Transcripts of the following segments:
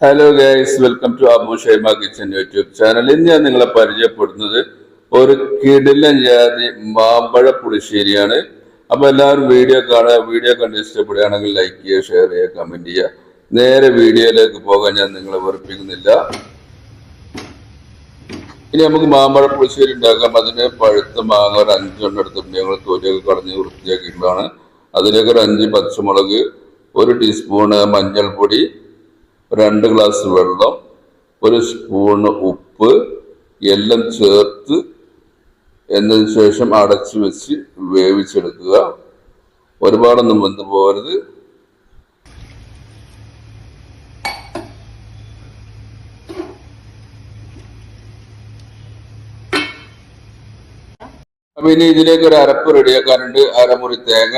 Hello guys welcome to Abu Shaima kitchen YouTube channel ഇന്ന് ഞാൻ നിങ്ങളെ പരിചയപ്പെടുന്നത് ഒരു കിടിലൻ ജാതി മാമ്പഴ പുളിശ്ശേരിയാണ്. അപ്പൊ എല്ലാവരും വീഡിയോ കാണുക വീഡിയോ കണ്ട് ഇഷ്ടപ്പെടുകയാണെങ്കിൽ ലൈക്ക് ചെയ്യുക ഷെയർ ചെയ്യുക കമന്റ് ചെയ്യുക. നേരെ വീഡിയോയിലേക്ക് പോകാൻ ഞാൻ നിങ്ങളെ വെറുപ്പിക്കുന്നില്ല. ഇനി നമുക്ക് മാമ്പഴ പുളിശ്ശേരി ഉണ്ടാക്കാം. അതിന് പഴുത്ത മാങ്ങ ഒരു അഞ്ചെണ്ണം എടുത്തിട്ട് ഞങ്ങൾ തൊലിയൊക്കെ കളഞ്ഞ് വൃത്തിയാക്കിയിട്ടുള്ളതാണ് അതിലേക്ക് ഒരു അഞ്ച് പച്ചമുളക് ഒരു ടീസ്പൂണ് മഞ്ഞൾപ്പൊടി രണ്ട് ഗ്ലാസ് വെള്ളം ഒരു സ്പൂണ് ഉപ്പ് എല്ലാം ചേർത്ത് എന്നതിന് ശേഷം അടച്ചു വെച്ച് വേവിച്ചെടുക്കുക. ഒരുപാടൊന്നും വെന്ത് പോകരുത്. അപ്പൊ ഇനി ഇതിലേക്ക് ഒരു അരപ്പ് റെഡിയാക്കാനുണ്ട് അരമുറി തേങ്ങ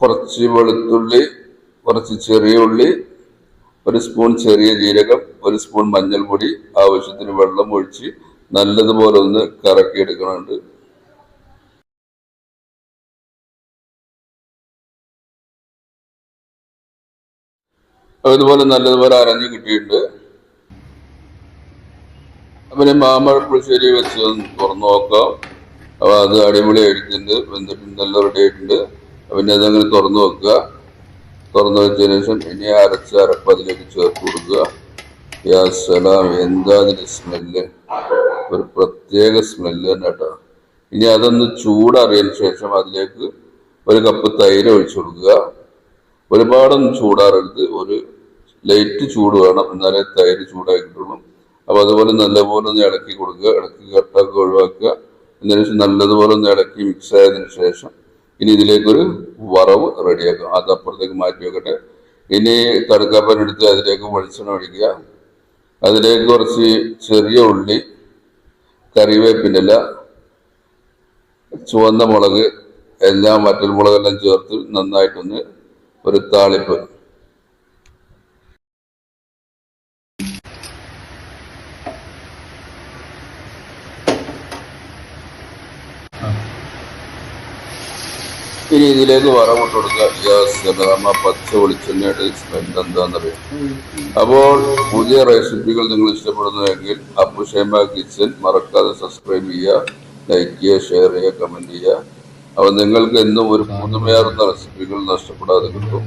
കുറച്ച് വെളുത്തുള്ളി കുറച്ച് ചെറിയ ഉള്ളി ഒരു സ്പൂൺ ചെറിയ ജീരകം ഒരു സ്പൂൺ മഞ്ഞൾപ്പൊടി ആവശ്യത്തിന് വെള്ളം ഒഴിച്ച് നല്ലതുപോലെ ഒന്ന് കറക്കിയെടുക്കണുണ്ട്. അപ്പൊ അതുപോലെ നല്ലതുപോലെ അരഞ്ഞു കിട്ടിയിട്ടുണ്ട്. അപ്പം മാമ്പഴ പുളിശ്ശേരി വെച്ച് തുറന്നു നോക്കാം. അപ്പൊ അത് അടിപൊളി ആയിട്ടുണ്ട് വെന്തിട്ടുണ്ട് നല്ല റെഡി ആയിട്ടുണ്ട്. പിന്നെ അതങ്ങനെ തുറന്നു വെക്കുക. തുറന്നു വെച്ചതിന് ശേഷം ഇനി അരച്ച അരപ്പ് അതിലേക്ക് ചേർത്ത് കൊടുക്കുക. യാ സലാം. എന്താ അതിന്റെ സ്മെല്ല്? ഒരു പ്രത്യേക സ്മെല്ല് തന്നെ കേട്ടോ. ഇനി അതൊന്ന് ചൂടറിയതിന് ശേഷം അതിലേക്ക് ഒരു കപ്പ് തൈര് ഒഴിച്ചു കൊടുക്കുക. ഒരുപാടൊന്നും ചൂടാറരുത്. ഒരു ലൈറ്റ് ചൂട് വേണം. എന്നാലേ തൈര് ചൂടായി കിട്ടുള്ളൂ അപ്പൊ അതുപോലെ നല്ലപോലെ ഒന്ന് ഇളക്കി കൊടുക്കുക. ഇളക്കി കട്ടൊക്കെ ഒഴിവാക്കുക. എന്നതിന് ശേഷം നല്ലതുപോലെ ഒന്ന് ഇളക്കി മിക്സ് ആയതിനു ശേഷം ഇനി ഇതിലേക്കൊരു വറവ് റെഡിയാക്കുക അത് അപ്പുറത്തേക്ക് മാറ്റി വെക്കട്ടെ. ഇനി കടുക്കാപ്പൻ എടുത്ത് അതിലേക്ക് വെളിച്ചെണ്ണ ഒഴിക്കുക. അതിലേക്ക് കുറച്ച് ചെറിയ ഉള്ളി കറിവേപ്പിന്റെ ചുവന്ന മുളക് എല്ലാം വറ്റൽ മുളകെല്ലാം ചേർത്ത് നന്നായിട്ടൊന്ന് ഒരു താളിപ്പ് ഇനി ഇതിലേക്ക് വറവിട്ട് കൊടുക്കുക. പച്ച വെളിച്ചെണ്ണയുടെ സ്മെൽ എന്താണെന്നറിയാം അപ്പോൾ പുതിയ റെസിപ്പികൾ നിങ്ങൾ ഇഷ്ടപ്പെടുന്നുവെങ്കിൽ അപ്പു ഷേമ കിച്ചൻ മറക്കാതെ സബ്സ്ക്രൈബ് ചെയ്യുക ലൈക്ക് ചെയ്യുക ഷെയർ ചെയ്യുക കമന്റ് ചെയ്യുക. അപ്പോൾ നിങ്ങൾക്ക് എന്നും ഒരു പുതുമയാർന്ന റെസിപ്പികൾ നഷ്ടപ്പെടാതെ കിട്ടും.